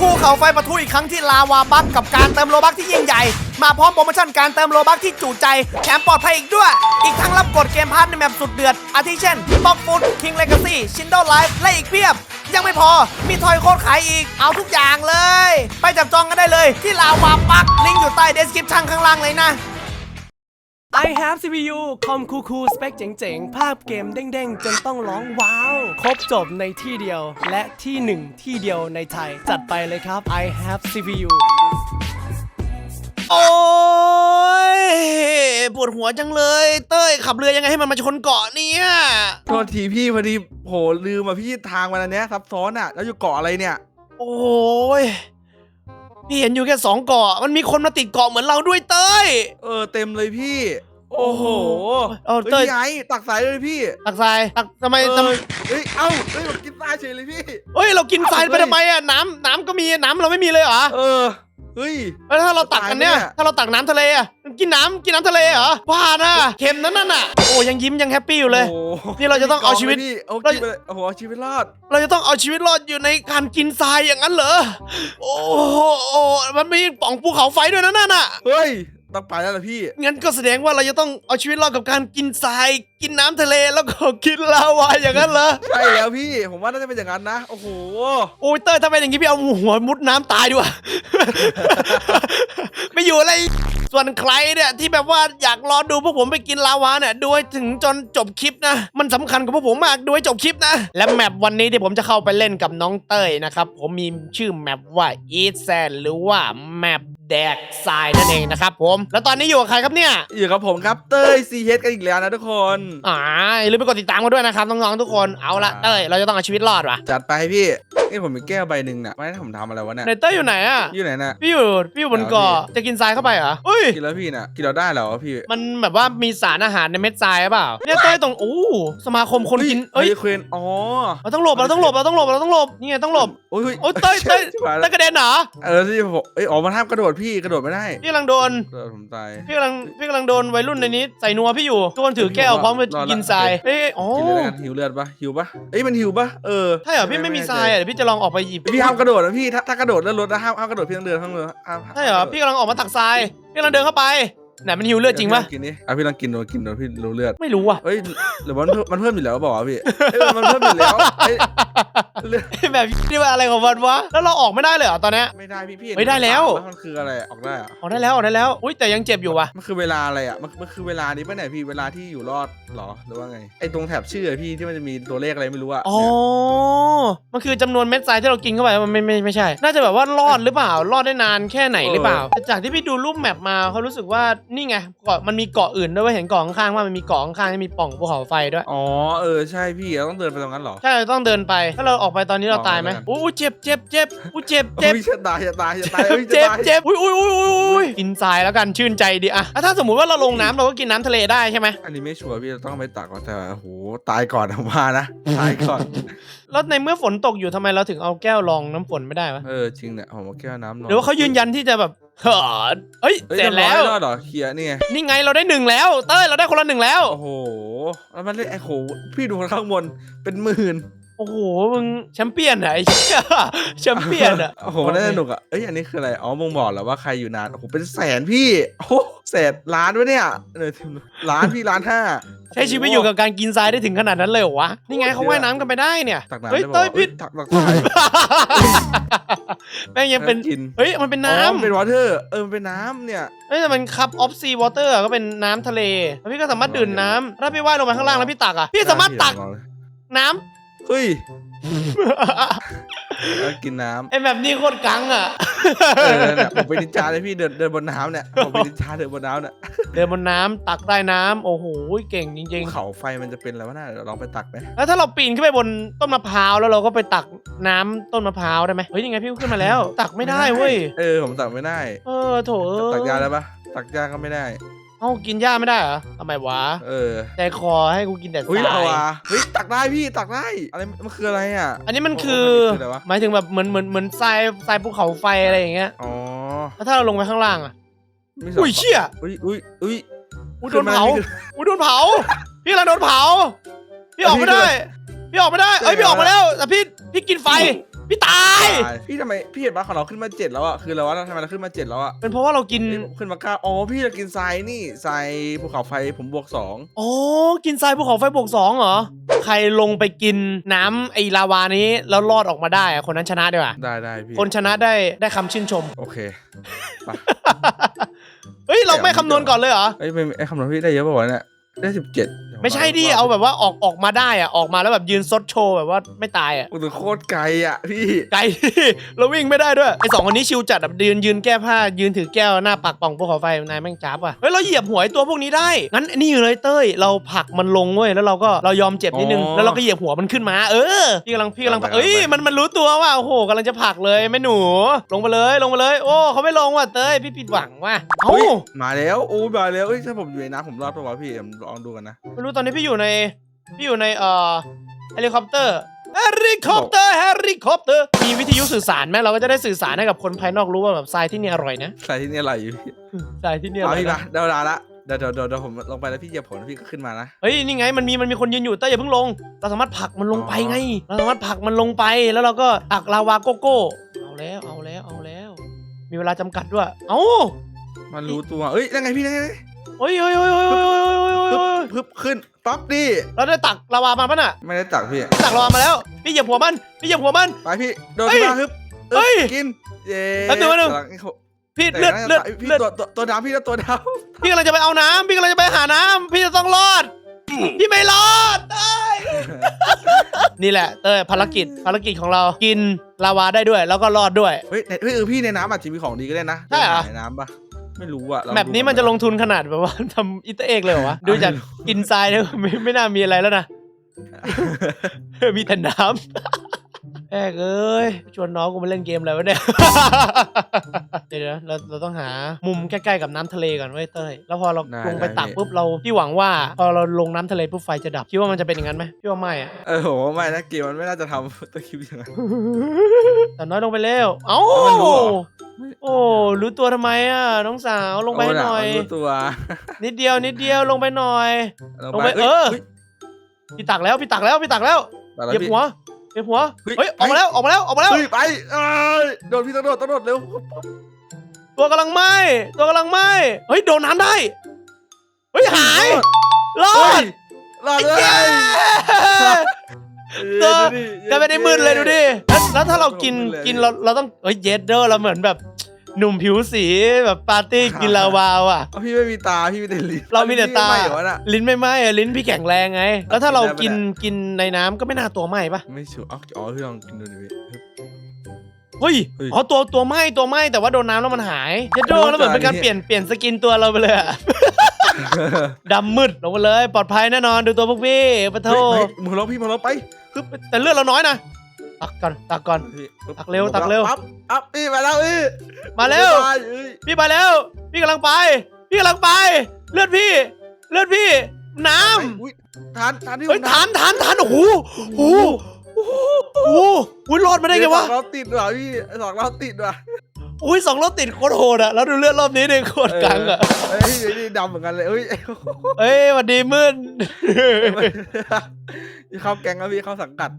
ภูเขาไฟปะทุอีกครั้งที่ลาวาบัคกับการเติมโลบัคที่ยิ่งใหญ่ มาพร้อมโปรโมชั่นการเติมโลบัคที่จุใจแถมปลอดภัยอีกด้วย อีกทั้งรับกดเกมพาร์ทในแมปสุดเดือด อาทิเช่นบ็อกฟุตคิงเลกาซี่ชินโดไลฟ์และอีกเพียบ ยังไม่พอมีทอยโค้ดขายอีกเอาทุกอย่างเลย ไปจับจองกันได้เลยที่ลาวาบัคลิงก์อยู่ใต้เดสคริปชั่นข้างล่างเลยนะ I have CPU คอมคูคูสเปคเจ๋งๆ ภาพเกมเด้งๆ จนต้องร้องว้าว ครบจบในที่เดียว และที่หนึ่งที่เดียวในไทย จัดไปเลยครับ I have CPU โอ้ยปวดหัวจังเลย เต้ยขับเรือยังไงให้มันมาชนเกาะเนี่ยโทษทีพี่พอดีโหลืมอะพี่ทางมันอันเนี้ยซับซ้อนอะ แล้วอยู่เกาะอะไรเนี่ย โอ้ย พี่เห็นอยู่แค่สองเกาะมันมีคนมาติดเกาะเหมือนเราด้วยเต้ย เออเต็มเลยพี่ โอ้โหเอาเฮ้ยเต้ยพี่ไอ้ตักสายเลยพี่ตักทรายตักทำไมเออทำไมเฮ้ยเอ้าเฮ้ยผมกินทรายเฉยเลยพี่ เฮ้ยเรากินทรายไปเฮ้ยทำไมอะน้ำน้ำก็มีน้ำเราไม่มีเลยเหรอ เออ เฮ้ย แล้วถ้าเราตักกันเนี่ยตายเนี่ยถ้าเราตักน้ำทะเลอะกินน้ำกินน้ำทะเลเหรอว่านะเค็มนั่นน่ะ โอ้ยังยิ้มยังแฮปปี้อยู่เลย โอ้โหนี่เราจะต้องเอาชีวิต พี่เอาเราชีวิตไปเลยโอ้โหเอาชีวิตรอดเราจะต้องเอาชีวิตรอดอยู่ในการกินทรายอย่างนั้นเหรอ โอ้โหมันมีปล่องภูเขาไฟด้วยนะนั่นน่ะ เฮ้ย ต้องไปแล้วล่ะพี่ งั้นก็แสดงว่าเราจะต้องเอาชีวิตรอดกับการกินทราย กินน้ำทะเลแล้วก็กินลาวาอย่างนั้นเหรอ ใช่แล้วพี่ ผมว่าน่าจะเป็นอย่างนั้นนะ โอ้โห โอ้ยเต้ยถ้าเป็นอย่างนี้พี่เอาหัวมุดน้ำตายดีกว่า ไม่อยู่อะไร ส่วนใครเนี่ยที่แบบว่าอยากรอดูพวกผมไปกินลาวาเนี่ยดูให้ถึงจนจบคลิปนะ มันสำคัญกับพวกผมมากดูให้จบคลิปนะ และแมปวันนี้ที่ผมจะเข้าไปเล่นกับน้องเต้ยนะครับ ผมมีชื่อแมปว่า Eat Sand หรือว่าแมปแดกทรายนั่นเองนะครับผม แล้วตอนนี้อยู่กับใครครับเนี่ย อยู่กับผมครับเต้ยซีเฮดกันอีกแล้วนะทุกคนอ่าอย่าลืมไปกดติดตามกันด้วยนะครับน้องๆทุกคนเอาละเต้ยเราจะต้องเอาชีวิตรอดว่ะจัดไปพี่ นี่ผมมีแก้วใบหนึ่งน่ะไม่ให้ผมทำอะไรวะเนี่ยไหนเต้ยอยู่ไหนอะอยู่ไหนน่ะ พี่อยู่พี่อยู่บนเกาะจะกินทรายเข้าไปเหรอเฮ้ย กินแล้วพี่น่ะ กินเราได้เหรอวะพี่มันแบบว่ามีสารอาหารในเม็ดทรายหรือเปล่าเนี่ยเต้ยตรงอู้สมาคมคนกินเอ้เอ้ยยเคนอ๋อเราต้องหลบเราต้องหลบเราต้องหลบเราต้องหลบนี่ไงต้องหลบโอ้ยโอ้ยเต้ยเต้ยชิบหาเต้ยกระเด็นเหรอเออที่ผมเอ้ยออกมาห้ามกระโดดพี่กระโดดไม่ได้พี่กำลังโดนกระโดดผมตายพี่กำลังพี่กำลังโดนวัยรุ่นในนี้ใส่นัวพี่อยู่ทุกคนถือแก้วพร้อมจะกินทรายเอ้ยอ๋อกินเลยแล้วกันหิวเลือดปะหิวปะเอ้ยมันหิวปะเออใช่เหรอพี่ไม่มีทรายอะเดี๋ยวพี่จะลองออกไปหยิบพี่ห้ามกระโดดนะพี่ถ้าถ้ากระโดดแล้วรถนะห้ามห้ามกระโดดพี่ต้องเดินข้างเรือห้ามใช่เหรอพี่กำลังออกมาตักทรายพี่กำลังเดินเข้าไป ไหนมันหิวเลือดจริงปะกินนี่อะพี่ลองกินดูกินดูพี่รู้เลือด ไม่รู้ว่ะเอ้ยหรือว่ามันเพิ่มมันเพิ่มอยู่แล้วบอกว่าวะพี่เอ้ยมันเพิ่มอยู่แล้วเอ้ยเลือดแบบนี่ว่าอะไรของมันวะ แล้วเราออกไม่ได้เลยเหรอตอนเนี้ย ไม่ได้พี่พี่เฮ้ยได้แล้ว มันคืออะไรออกได้อะออกได้แล้วออกได้แล้ว อุ้ยแต่ยังเจ็บอยู่ว่ะ มันคือเวลาอะไรอะ มันมันคือเวลานี้ป่ะเนี่ยพี่เวลาที่อยู่รอดเหรอหรือว่าไง ไอตรงแถบชื่ออะพี่ที่มันจะมีตัวเลขอะไรไม่รู้อะอ๋อ มันคือจำนวนเม็ดทรายที่เรากินเข้าไปมันไม่ไม่ไม่ใช่ น่าจะแบบว่ารอดหรือเปล่ารอดได้นานแค่ไหนหรือเปล่าแต่จากที่พี่ดูรูปแมปมาเขารู้สึกว่านี่ไงเกาะมันมีเกาะอื่นด้วยเวยเห็นเกาะข้างๆว่ามันมีเกาะข้างๆที่มีปล่องภูเขาไฟด้วยอ๋อเออใช่พี่เราต้องเดินไปตรงนั้นเหรอใช่เราต้องเดินไปถ้าเราออกไปตอนนี้เราตายไหมลองไปแล้วกันอู้เจ็บเจ็บเจ็บอู้เจ็บเจ็บอุ้ยจะตายจะตายจะตายอุ้ยจะเจ็บตายเจ็บอุ้ยอุ้ยอุ้ยอุ้ยอุ้ยกินทรายแล้วกันชื่นใจดีอะแล้วถ้าสมมุติว่าเราลงน้ำเราก็กินน้ำทะเลได้ใช่ไหมอันนี้ไม่ชัวร์พี่เราต้องไปตักก่อนแต่โอ้โหตายก่อนผมว่านะตายก่อนแล้วในเมื่อฝนตกอยู่ทำไมเราถึงเอาแก้วรองน้ำฝนไม่ได้วะเออจริงเนี่ยผมเอาแก้วน้ำนนหรือว่าเขายืนยันที่จะแบบเฮ้ยเฮ้ยเฮ้ยเสร็จเรียบร้แล้อยวรอดเหรอเคลียร์นี่ไงนี่ไงเราได้หนึ่งแล้ว เต้ยเราได้คนละหนึ่งแล้ว โอ้โหแล้วมันเล่นไอ้โหพี่ดูข้างบนเป็นหมื่น โอ้โห มึงแชมเปี้ยนเหรอไอ้เหี้ยแชมเปี้ยนอะโอ้โหมันน่าสนุกอะเอ้ยอันนี้คืออะไร อ๋อมงบอกแล้วว่าใครอยู่นานโอ้โหเป็นแสนพี่โอ้โหแสนล้านวะเนี่ยเออล้านพี่ล้านห้าใช้ชีวิตอยู่กับการกินทรายได้ถึงขนาดนั้นเลยเหรอวะ นี่ไงเขาว่ายน้ำกันไปได้เนี่ย ตักน้ำเฮ้ยได้เต้ยบอกพิษตักตักได้แม่งยังเป็นกินเฮ้ยมันเป็นอ๋อน้ำมันเป็นวอเตอร์เออมันเป็นน้ำเนี่ยเฮ้ยแต่มันคัพออฟซีวอเตอร์ก็เป็นน้ำทะเลแล้วพี่ก็สามารถดื่มน้ำถ้าพี่ว่ายลงไปข้างล่างแล้วพี่ตักอะพี่สามารถตักน้ำ เฮ้ยแล้วกินน้ำไอ้แบบนี้โคตรกังอะเออเนี่ยผมเป็นนินจาเลยพี่เดินเดินบนน้ำเนี่ยผมเป็นนินจาเดินบนน้ำเนี่ยเดินบนน้ำตักใต้น้ำโอ้โหเก่งจริงๆเขาไฟมันจะเป็นอะไรวะน่าเดี๋ยวลองไปตักไหมแล้วถ้าเราปีนขึ้นไปบนต้นมะพร้าวแล้วเราก็ไปตักน้ำต้นมะพร้าวได้ไหมเฮ้ยยังไงพี่ขึ้นมาแล้ว ตักไม่ได้เว้ยเออผมตักไม่ได้ เออโถเอ้ยตักยาได้ปะตักยาก็ไม่ได้ เอ้ากินหญ้าไม่ได้เหรอทำไมวะเออใจคอให้กูกินแต่ทอุ้ยราเอายว่ะเฮ้ยตักได้พี่ตักได้อะไรมันคืออะไรอะ อันนี้มันคือโอ้โหมันคืออะไรวะ หมายถึงแบบเหมือนเหมือนเหมือนทรายทรายภูเขาไฟอะไรอย่างเงี้ยอ๋อแล้วถ้าเราลงไปข้างล่างอะมีสงอุ้ยเชี่ยอุ้ยอุ้ยอุ้ยอุ้ยโดนเผาขึ้นมอุ้ยโดนเผา พี่กำลังโดนเผา พี่ออกไม่ได้ พี่ออกไม่ได้เอ้ยใช่เหรอพี่ออกมาแล้วแต่พี่พี่กินไฟ พี่ตาย ตายพี่ทำไมพี่เห็นปะของเราขึ้นมาเจ็ดแล้วอะคือเราว่าทำไมเราขึ้นมาเจ็ดแล้วอะเป็นเพราะว่าเรากิน เอ้ยขึ้นมาเก้าอ๋อพี่จะกินทรายนี่ทรายภูเขาไฟผมบวกสองโอ้ กินทรายภูเขาไฟบวกสองเหรอ ใครลงไปกินน้ำไอ้ลาวานี้แล้วรอดออกมาได้อะคนนั้นชนะดีกว่า ได้ได้พี่คนชนะได้ได้คำชื่นชม โอเคไป เฮ้ย เราไม่คำนวณก่อนเลยเหรอ เอ้ยไม่ไอ้คำนวณพี่ได้เยอะป่าวะเนี่ยได้สิบเจ็ด ไม่ใช่ดิเอาแบบว่าออกออกมาได้อะออกมาแล้วแบบยืนซดโชว์แบบว่าไม่ตายอะโอ้โหโคตรไกลอะพี่ไกลเราวิ่งไม่ได้ด้วยไอสองคนนี้ชิวจัดแบบยืนยืนแก้ผ้า ยืนถือแก้วหน้าปากป่องภูเขาไฟนายแม่งจ้าบอะเฮ้ยเราเหยียบหัวไอตัวพวกนี้ได้งั้นนี่เลยเต้ยเราผลักมันลงเว้ยแล้วเราก็เรายอมเจ็บนิดนึงอ๋อแล้วเราก็เหยียบหัวมันขึ้นมา เออพี่กำลังพี่กำลังเอาไปเอ้ยเอาไปมันมันรู้ตัวว่าโอ้โหกำลังจะผลักเลยแม่หนู ลงมาเลยลงมาเลย โอ้เขาไม่ลงว่ะเต้ยพี่ผิดหวังว่ะเอ้าเฮ้ยมาแล้วโอ้มาแล้วเอ้ยถ้าผมอยู่ในน้ำผมรอดปะวะพี่ผมลองดูกันนะไม่รู้ตอนนี้พี่อยู่ใน พี่อยู่ในเอ่อเฮลิคอปเตอร์เฮลิคอปเตอร์เฮลิคอปเตอร์มีวิทยุสื่อสารไหมเราก็จะได้สื่อสารให้กับคนภายนอกรู้ว่าแบบทรายที่นี่อร่อยนะใส่ที่นี่อะไรอยู่พี่ทรายที่นี่อเอาร่อยพี่นะมาเดี๋ยวเวลาละเดี๋ยวเดี๋ยวเดี๋ยวเดี๋ยวผมลงไปแล้วพี่เหยียบผมแล้วพี่ก็ขึ้นมานะ เฮ้ยนี่ไงมันมีมันมีคนยืนอยู่เต้ยอย่าเพิ่งลง เราสามารถผลักมันลงไปไง เราสามารถผลักมันลงไปแล้วเราก็ตักลาวาโกโก้เอาแล้วเอาแล้วเอาแล้ว มีเวลาจำกัดด้วยเอ้า มันรู้ตัว เอ้ยยังไงพี่ยังไง เฮ้ยเฮ้ยเฮ้ยเฮ้ยเฮ้ยเฮ้ยเฮ้ยปึ๊บเฮ้ยปึ๊บขึ้นปั๊บดิเราได้ตักลาวามาปะน่ะไม่ได้ตักพี่ตักลาวามาแล้วพี่เหยียบหัวมันพี่เหยียบหัวมันไปพี่โดนเฮ้ยมาฮึบเฮ้ยกินเย้แป๊บนึงแป๊บนึงกำลัเขาพี่แต่เลือดน่าจะเลือดตายพี่เลือดตัวตัวตัวดำพี่แล้วตัวดพี่กำลังจะไปเอาน้ำพี่กำลังจะไปหาน้ำพี่จะต้องรอดพี่ไม่รอดเต้ยนี่แหละเต้ยภารกิจภารกิจของเรากินลาวาได้ด้วยแล้วก็รอดด้วยำเฮ้ยในเฮ้ยเออพี่ในน้ำอาจจะมีของดีก็ได้นะใช่เหรอในน้ำปะ ไม่รู้อะลองแบบนี้มันจะลงทุนขนาดแบบว่าทำอิตาเอกเลยเหรอวะ ดูจากกินทรายเนี่ยไม่ไม่น่ามีอะไรแล้วนะ มีแต่น้ำแอกเอ้ย ชวนน้องกูมาเล่นเกมอะไรวะเนี่ย เดี๋ยวนะเราเราต้องหามุมใกล้ๆกับน้ำทะเลก่อนเว้ยเต้ย แล้วพอเราได้ลงไปได้ ตักพี่ปุ๊บเราพี่หวังว่า พอเราลงน้ำทะเลปุ๊บไฟจะดับ คิดว่ามันจะเป็นอย่างนั้นไหมพี่ว่าไม่อะ เออโหไม่นะเกมมันไม่น่าจะทำตัวคลิปอย่างนั้น แต่น้อยลงไปเร็วเอ้า แล้วมันรู้เหรอโอ้รู้ตัวทำไมอะน้องสาวลงไปให้หน่อยเาะรู้ตัว นิดเดียวนิดเดียวลงไปหน่อย ลงไปยเออฮ้ยพี่ตักแล้วพี่ตักแล้วพี่ตักแล้วตายแล้เหยียบพี่หัวเหยียบหัวเฮ้ยเฮ้ยออกไปมาแล้วออกมาแล้วออกมาแล้วเฮ้ยไปเอ้ยโดนพี่ต้องโดดต้องโดดเร็วตัวกำลังไหม้ตัวกำลังไหม้เฮ้ยโดนน้ำได้เฮ้ยหายรอเฮ้ดยรอดเลยเย้เออดูดิกลายเป็นไอ้มืดเลยดูดิแล้วแล้วถ้าเรากินมืดเลยกินเราเราต้องเฮ้ยเย็ดเด้อเราเหมือนแบบ หนุ่มผิวสีแบบปาร์ตี้กินลาวาวอะ เอาพี่ไม่มีตาพี่มีแต่ลิ้นเรามีแต่ตาพี่ไม่เหรอวะน่ะ ลิ้นไม่ไหม้อะลิ้นพี่แข็งแรงไง แล้วถ้าเราได้ปะกินเนี่ยกินในน้ำก็ไม่น่าตัวไหม้ปะไม่ชัวร์อ๋ออ๋อพี่ลองกินดูดิพี่ เฮ้ยเฮ้ย อ๋อตัวตัวไหม้ตัวไหม้แต่ว่าโดนน้ำแล้วมันหายเย็ดโดไม่แล้วเหมือนเป็นการเข้าใจเปลี่ยนเปลี่ยนสกินตัวเราไปเลยอะดำมืดลงมาเลย ปลอดภัยแน่นอนดูตัวพวกพี่ปะโทเฮ้ยมึงลองพี่มึงลองไป คือแต่เลือดเราน้อยนะ ตักก่อนตักก่อนพี่ปึ๊บตักเร็วตักเร็ว ปั๊บปั๊บพี่มาแล้วพี่มาเร็วบ๊ายบายเอ้ยพี่ไปแล้ว พี่กำลังไป พี่กำลังไป เลือดพี่ เลือดพี่ น้อุ๊ยทานทานพี่ำเฮ้ยทานทานทานโอ้โหโอ้โหโอ้โหโอ้โหอุ๊ยรอดมาได้ไงวะสองเราติดว่ะพี่สองเราติดว่ะอุ้ยสองรถติดโคตรโหดอะแล้วดูเลือดรอบนี้ดิโคตรกังอะเฮ้ยพี่นี่ดำเหมือนกันเลยเอ้ยเอ้ยหวันดีมืด เข้าแก๊งแล้วพี่เข้าสังกัด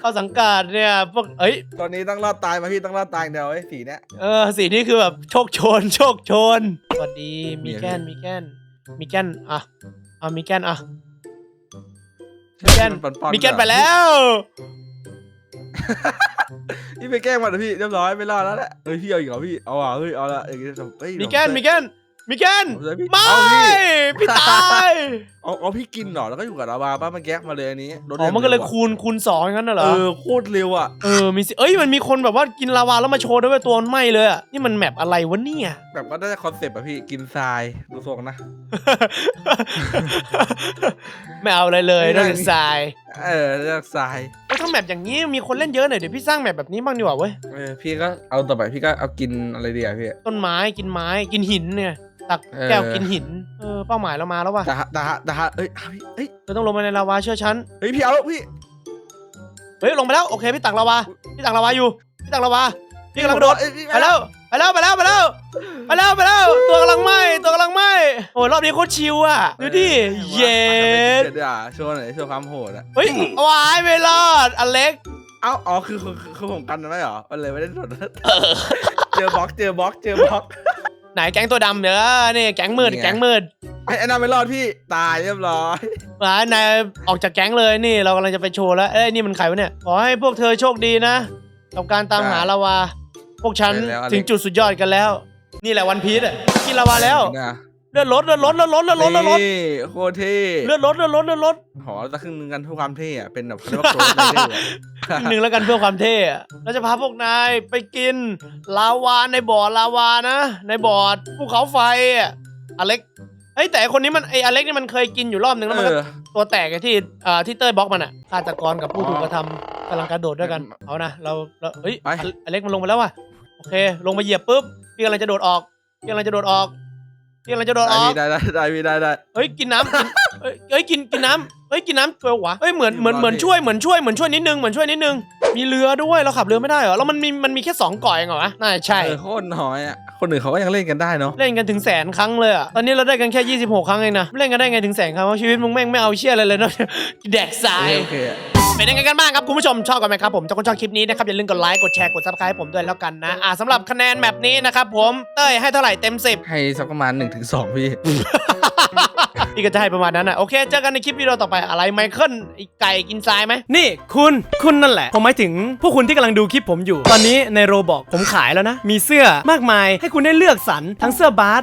เข้าสังกัดเนี่ยพวกเอ้ยตอนนี้ต้องรอดตายมาพี่ต้องรอดตายอย่างเดียวไอ้สีเนี้ย เออสีนี้คือแบบโชคโชน โชคโชนสวัสดีมีแก้นมีแก้นมีแก้นอะเอามีแก้นอะมีแก้นปอนๆมีแก้นไปแล้ว พี่ไปแกล้งมันนะพี่เรียบร้อยไม่รอดแล้วแหละเฮ้ยพี่เอาอีกเหรอพี่เอาอะเฮ้ยเอาละอย่างงี้จะเฮ้ยมีแก้นมีแก้น มีแก้นผมจะพี่ไม่เอาพี่ พี่ตายเอาเอาพี่กินเหรอแล้วก็อยู่กับลาวาป้ามันแก๊กมาเลยอันนี้รถอ๋อมันก็เลยร็วอะคูณคูณสองอย่างนั้นน่ะเหรเอออโคตรเร็วอะเออมีสิเอ้ยมันมีคนแบบว่ากินลาวาแล้วมาโชว์ด้วยว่าตัวมันไหม้เลยอะนี่มันแมปอะไรวะเนี่ย แบบว่าได้คอนเซ็ปต์อะพี่กินทรายดูทรงนะ ไม่เอาอะไรเลยนอกจากทรายเออเลือกทรายเอ้ยถ้าแมปอย่างนี้มีคนเล่นเยอะหน่อยเดี๋ยวพี่สร้างแมปแบบนี้บ้างดีกว่าเว้ยเออพี่ก็เอาต่อไปพี่ก็เอากินอะไรดีอะพี่ต้นไม้กินไม้กินหินเนี่ย ตักเออแก้วกินหิน เออเป้าหมายเรามาแล้วว่ะดาฮะดาฮะดาฮะเอ้ยเอาพี่เอ้ยเราต้องลงไปในลาวาเชื่อฉัน เฮ้ยพี่เอาแล้วพี่เฮ้ยลงไปแล้วโอเคพี่ตักลาวาพี่ตักลาวาอยู่พี่ตักลาวาพี่กำลังโดดเอ้ยพี่ไปแล้วไปแล้วไปแล้วไปแล้วไปแล้วไปแล้วตัวกำลังไหม้ตัวกำลังไหม้โอ้ยรอบนี้โคตรชิวอะดูดิเย็ดเดี๋ยวอะโชว์หน่อยโชว์ความโหดอะเฮ้ยวายไม่รอดอเล็กเอ้าอ๋อคือคือคือคือผมกันไว้เหรอมันเลยไม่ได้สดเจอบล็อกเจอบล็อกเจอบล็อก ไหนแก๊งตัวดำเดี๋ยวนี่แก๊งมืดนี่ไง แก๊งมืดไอ้ไอ้นั่นไม่รอดพี่ตายเรียบร้อย มานายออกจากแก๊งเลยนี่เรากำลังจะไปโชว์แล้วเอ้ยนี่มันใครวะเนี่ยขอให้พวกเธอโชคดีนะกับการตามหาลาวา พวกฉันใช่แล้วอเล็ก ถึงจุดสุดยอดกันแล้ว นี่แหละวันพีชอะกินลาวาแล้วนะเลือดลดเลือดลดเลือดลดเลือดลดเลือดลดนี่โคตรเท่เลือดลดเลือดลดเลือดลด หอจะครึ่งหนึงกันเพื่อความเท่อะเป็นแบบเรียกว่าโคตรไดเดอร์อะ หนึ่งแล้วกันเพื่อความเท่อะเราจะพาพวกนายไปกิน ลาวาในบ่อลาวานะ ในบ่อภูเขาไฟอะอเล็กเฮ้ยแต่ไอ้คนนี้มันไออเล็กนี่มันเคยกินอยู่รอบหนึ่งแล้วมันก็เออตัวแตกไอ้ที่เอ่อที่เต้ยบล็อกมันอะฆาตกรกับผู้ถูกกระทำกำลังกระโดดด้วยกัน เอานะ เราเราเฮ้ยไปออเล็กมันลงไปแล้วว่ะ โอเค ลงมาเหยียบปุ๊บ พี่กำลังจะโดดออก พี่กำลังจะโดดออก พี่กำลังจะโดดออกได้ได้ได้ได้ได้ได้เฮ้ยกินน้ำกินเฮ้ยเฮ้ยกินกินน้ำเฮ้ยกินน้ำช่วยวะเฮ้ยเหมือนเหมือนรอดเหมือนดิช่วยเหมือนช่วยเหมือนช่วยนิดนึงเหมือนช่วยนิดนึงมีเรือด้วยเราขับเรือไม่ได้เหรอแล้วมันมีมันมีแค่สองเก่อยเองเหรอวะน่าจะใช่เออโคตรน้อยอะคนอื่นเขาก็ยังเล่นกันได้เนาะเล่นกันถึงแสนครั้งเลยอะตอนนี้เราได้กันแค่ 26 ครั้งเองนะเล่นกันได้ไงถึงแสนครั้งวะชีวิตมึงแม่งไม่เอาเชี่ยอะไรเลยเนาะแดกทรายโอเคอะ เป็นยังไงกันบ้างครับคุณผู้ชมชอบกันไหมครับผมถ้าคุณชอบคลิปนี้นะครับอย่าลืมกดไลค์กดแชร์กดซับสไครต์ผมด้วยแล้วกันนะอ่าสำหรับคะแนนแบบนี้นะครับผมเต้ยให้เท่าไหร่เต็ม10ให้สักประมาณ1นถึงสพี่ พี่ก็จะให้ประมาณนั้นนะโอเค เจอกันในคลิปวิดีโอต่อไปอะไรไมเคิลไอไก่กินทรายไหม นี่คุณคุณนั่นแหละ ผมหมายถึงพวกคุณที่กำลังดูคลิปผมอยู่ ตอนนี้ในโรบอกผมขายแล้วนะ มีเสื้อมากมายให้คุณได้เลือกสรรทั้งเสื้อบาส